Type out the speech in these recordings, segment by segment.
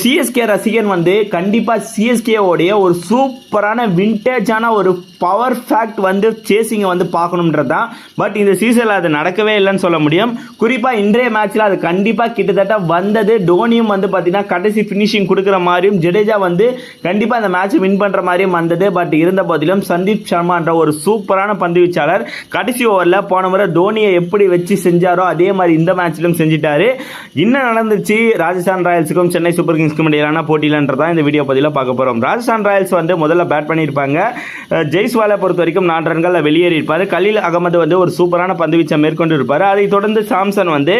CSK ரசிகன் வந்து கண்டிப்பாக சிஎஸ்கேவோடைய ஒரு சூப்பரான விண்டேஜான ஒரு பவர் ஃபேக்ட் வந்து சேசிங்கை வந்து பார்க்கணுன்றது தான் பட் இந்த சீசனில் அது நடக்கவே இல்லைன்னு சொல்ல முடியும். குறிப்பாக இன்றைய மேட்ச்சில் அது கண்டிப்பாக கிட்டத்தட்ட வந்தது. டோனியும் வந்து பார்த்திங்கன்னா கடைசி ஃபினிஷிங் கொடுக்குற மாதிரியும் ஜடேஜா வந்து கண்டிப்பாக அந்த மேட்ச் வின் பண்ணுற மாதிரியும் வந்தது. பட் இருந்த போதிலும் சந்தீப் சர்மான்ற ஒரு சூப்பரான பந்து வீச்சாளர் கடைசி ஓவரில் போன முறை தோனியை எப்படி வச்சு செஞ்சாரோ அதே மாதிரி இந்த மேட்ச்லையும் செஞ்சிட்டாரு. என்ன நடந்துச்சு? ராஜஸ்தான் ராயல்ஸுக்கும் சென்னை சூப்பர் கிங்ஸ்க்கும் இடையிலான போட்டியிலன்றதான் இந்த வீடியோ பதிவில் பார்க்க போகிறோம் ராஜஸ்தான் ராயல்ஸ் வந்து முதல்ல பேட் பண்ணியிருப்பாங்க. ஜெய்ஸ்வாலை பொறுத்த வரைக்கும் நான்கு ரன்களில் வெளியேறியிருப்பார். கலீல் அகமது வந்து ஒரு சூப்பரான பந்து வீச்சை மேற்கொண்டு இருப்பார் அதை தொடர்ந்து சாம்சன் வந்து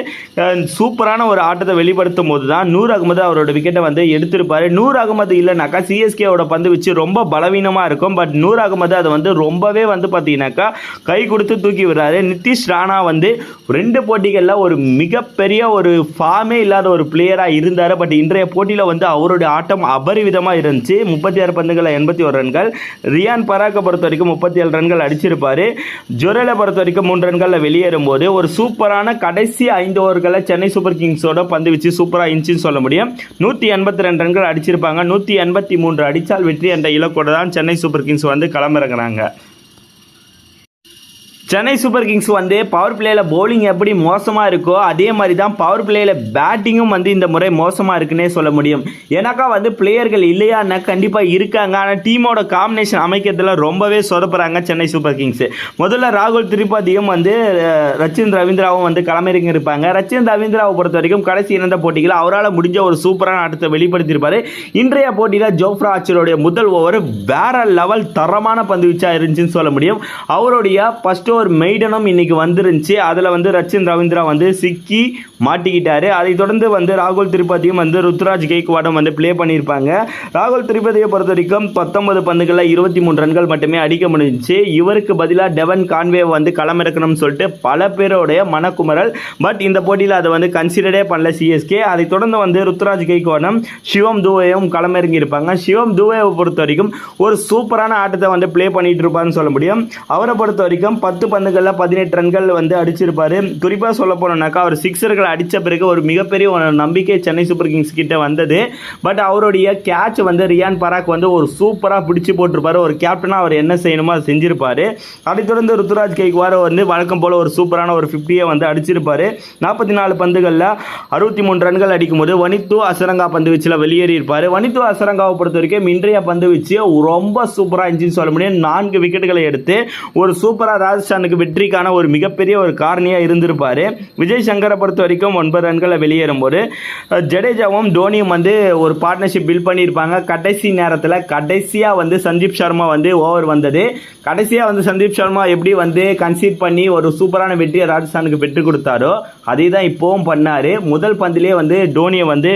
சூப்பரான ஒரு ஆட்டத்தை வெளிப்படுத்தும் போது தான் நூர் அகமது அவரோட விக்கெட்டை வந்து எடுத்திருப்பாரு. நூர் அகமது இல்லைனாக்கா சிஎஸ்கேவோட பந்து வீச்சு ரொம்ப பலவீனமாக இருக்கும். பட் நூர் அகமது அதை வந்து ரொம்பவே வந்து பார்த்தீங்கன்னாக்கா கை கொடுத்து தூக்கி விடுறாரு. நிதிஷ் ராணா வந்து ரெண்டு போட்டிகளில் ஒரு மிகப்பெரிய ஒரு ஃபார்மே இல்லாத ஒரு பிளேயராக இருந்தார். பட் இன்றைய போட்டியில் வந்து அவருடைய ஆட்டம் அபரிவிதமாக இருந்துச்சு. முப்பத்தி ஆறு பந்துகளில் எண்பத்தி ஒரு ரன்கள். ரியான் பராக்கை பொறுத்த வரைக்கும் முப்பத்தி ஏழு ரன்கள் அடிச்சிருப்பார். ஜொரேலை பொறுத்த வரைக்கும் மூன்று ரன்களில் வெளியேறும் போது ஒரு சூப்பரான கடைசி ஐந்து ஓவர்களை சென்னை சூப்பர் கிங்ஸோட பந்து வச்சு சூப்பராக இருந்துச்சுன்னு சொல்ல முடியும். நூற்றி எண்பத்தி ரெண்டு ரன்கள் அடிச்சிருப்பாங்க. நூற்றி எண்பத்தி மூன்று அடித்தால் வெற்றி என்ற இலக்கோடு தான் சென்னை சூப்பர் கிங்ஸ் வந்து களமிறங்குறாங்க. சென்னை சூப்பர் கிங்ஸ் வந்து பவர் பிளேயில் போலிங் எப்படி மோசமாக இருக்கோ அதே மாதிரி தான் பவர் பிளேயில் பேட்டிங்கும் வந்து இந்த முறை மோசமாக இருக்குன்னே சொல்ல முடியும். ஏன்னாக்கா வந்து பிளேயர்கள் இல்லையான்னா கண்டிப்பாக இருக்காங்க. ஆனால் டீமோட காம்பினேஷன் அமைக்கிறதுல ரொம்பவே சொதப்புறாங்க சென்னை சூப்பர் கிங்ஸ். முதல்ல ராகுல் திரிபாதியும் வந்து ரச்சின் ரவீந்திராவும் வந்து களமிறங்கி இருப்பாங்க. ரச்சின் ரவீந்திராவை பொறுத்த வரைக்கும் கடைசி இணைந்த போட்டியில் அவரால் முடிஞ்ச ஒரு சூப்பரான ஆட்டத்தை வெளிப்படுத்தியிருப்பாரு. இன்றைய போட்டியில் ஜோஃப்ரா ஆச்சருடைய முதல் ஓவர் வேற லெவல் தரமான பந்து வீச்சா இருந்துச்சுன்னு சொல்ல முடியும். அவருடைய ஃபஸ்ட்டு ஓவர் மெய்டனும் இன்னைக்கு வந்துருந்துச்சு. அதில் வந்து ரச்சின் ரவீந்திரா வந்து சிக்கி மாட்டிக்கிட்டாரு. அதை தொடர்ந்து வந்து ராகுல் திரிபாதியும் வந்து ருத்ராஜ் கேக்வாடும் வந்து ப்ளே பண்ணியிருப்பாங்க. ராகுல் திரிபாதியை பொறுத்த வரைக்கும் பத்தொன்பது பந்துகளில் இருபத்தி மூணு ரன்கள் மட்டுமே அடிக்க முடிஞ்சிச்சு. இவருக்கு பதிலாக டெவன் கான்வே வந்து களமிறக்கணும்னு சொல்லிட்டு பல பேருடைய மனக்குமரல். பட் இந்த போட்டியில் அதை வந்து கன்சிடரே பண்ணல சிஎஸ்கே அதை தொடர்ந்து வந்து ருத்ராஜ் கேக்வாடும் சிவம் தூவையும் களமிறங்கி இருப்பாங்க சிவம் தூவையை பொறுத்த வரைக்கும் ஒரு சூப்பரான ஆட்டத்தை வந்து ப்ளே பண்ணிட்டு இருப்பாருன்னு சொல்ல முடியும். அவரை பொறுத்த வரைக்கும் பத்து பந்துகளில் பதினெட்டு ரன்கள் வந்து அடிச்சிருப்பாரு. குறிப்பாக சொல்ல போனோம்னாக்கா அவர் சிக்ஸர்கள் அடித்த பிறகு ஒரு மிகப்பெரிய ஒரு நம்பிக்கை சென்னை சூப்பர் கிங்ஸ் கிட்ட வந்தது. பட் அவருடைய கேட்ச் வந்து ரியான் பராக் வந்து ஒரு சூப்பராக பிடிச்சி போட்டிருப்பாரு. ஒரு கேப்டனாக அவர் என்ன செய்யணுமோ அதை செஞ்சிருப்பாரு. அதைத் தொடர்ந்து ருத்துராஜ் கேக்வார் வந்து வழக்கம் போல ஒரு சூப்பரான ஒரு ஃபிஃப்டியை வந்து அடிச்சிருப்பாரு. நாற்பத்தி நாலு பந்துகளில் அறுபத்தி மூணு ரன்கள் அடிக்கும்போது வனித்து அசரங்கா பந்து வீச்சில் வெளியேறி இருப்பார் வனித்து அசரங்காவை பொறுத்த வரைக்கும் இன்றைய பந்து வீச்சு ரொம்ப சூப்பராக இருந்துச்சுன்னு சொல்ல முடியும். நான்கு விக்கெட்டுகளை எடுத்து ஒரு சூப்பராக ராஜஸ்தானுக்கு வெற்றிக்கான ஒரு மிகப்பெரிய ஒரு காரணியாக இருந்திருப்பார். விஜய் சங்கரை பொறுத்த வரைக்கும் ஒன்பது ரன்களை வெளியேறும் போது ஜடேஜாவும் தோனியும் வந்து ஒரு பார்ட்னர்ஷிப் பில்ட் பண்ணியிருப்பாங்க. கடைசி நேரத்தில் கடைசியாக வந்து சந்தீப் சர்மா வந்து ஓவர் வந்தது. கடைசியாக வந்து சந்தீப் சர்மா எப்படி வந்து கன்சீட் பண்ணி ஒரு சூப்பரான வெற்றியை ராஜஸ்தானுக்கு பெற்றுக் கொடுத்தாரோ அதே தான் இப்போவும் பண்ணார். முதல் பந்திலே வந்து டோனியை வந்து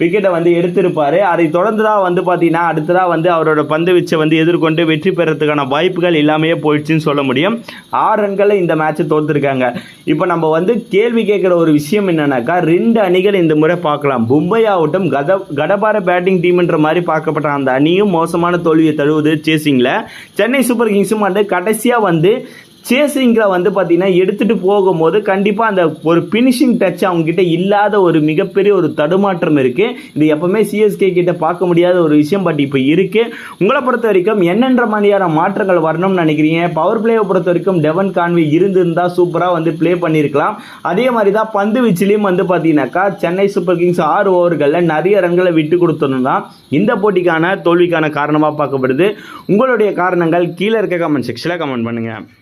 விக்கெட்டை வந்து எடுத்திருப்பார். அதை தொடர்ந்து தான் வந்து பார்த்தீங்கன்னா அடுத்ததாக வந்து அவரோட பந்து வீச்சை வந்து எதிர்கொண்டு வெற்றி பெறத்துக்கான வாய்ப்புகள் எல்லாமே போயிடுச்சுன்னு சொல்ல முடியும். ஆறு ரன்களில் இந்த மேட்ச்சை தோற்றுருக்காங்க இப்போ நம்ம வந்து கேள்வி கேட்குற ஒரு விஷயம் என்னன்னாக்கா ரெண்டு அணிகள் இந்த முறை பார்க்கலாம். மும்பை ஆகட்டும் கத கடபார பேட்டிங் டீம்ன்ற மாதிரி பார்க்கப்பட்ட அந்த அணியும் மோசமான தோல்வியை தழுவுது சேசிங்கில் சென்னை சூப்பர் கிங்ஸும் வந்து கடைசியாக வந்து சேசிங்கில் வந்து பார்த்தீங்கன்னா எடுத்துகிட்டு போகும்போது கண்டிப்பாக அந்த ஒரு ஃபினிஷிங் டச் அவங்ககிட்ட இல்லாத ஒரு மிகப்பெரிய ஒரு தடுமாற்றம் இருக்குது இது எப்போவுமே சிஎஸ்கே கிட்ட பார்க்க முடியாத ஒரு விஷயம் பட் இப்போ இருக்குது உங்களை பொறுத்த வரைக்கும் என்னென்ற மாதிரியான மாற்றங்கள் வரணும்னு நினைக்கிறீங்க? பவர் பிளேயை பொறுத்த வரைக்கும் டெவன் கான்வி இருந்திருந்தால் சூப்பராக வந்து ப்ளே பண்ணியிருக்கலாம் அதே மாதிரி தான் பந்து வீச்சிலையும் வந்து பார்த்தீங்கன்னாக்கா சென்னை சூப்பர் கிங்ஸ் ஆறு ஓவர்களில் நிறைய ரன்களை விட்டு கொடுத்தணும் தான் இந்த போட்டிக்கான தோல்விக்கான காரணமாக பார்க்கப்படுது. உங்களுடைய காரணங்கள் கீழே இருக்க கமெண்ட் செக்ஷனில் கமெண்ட் பண்ணுங்கள்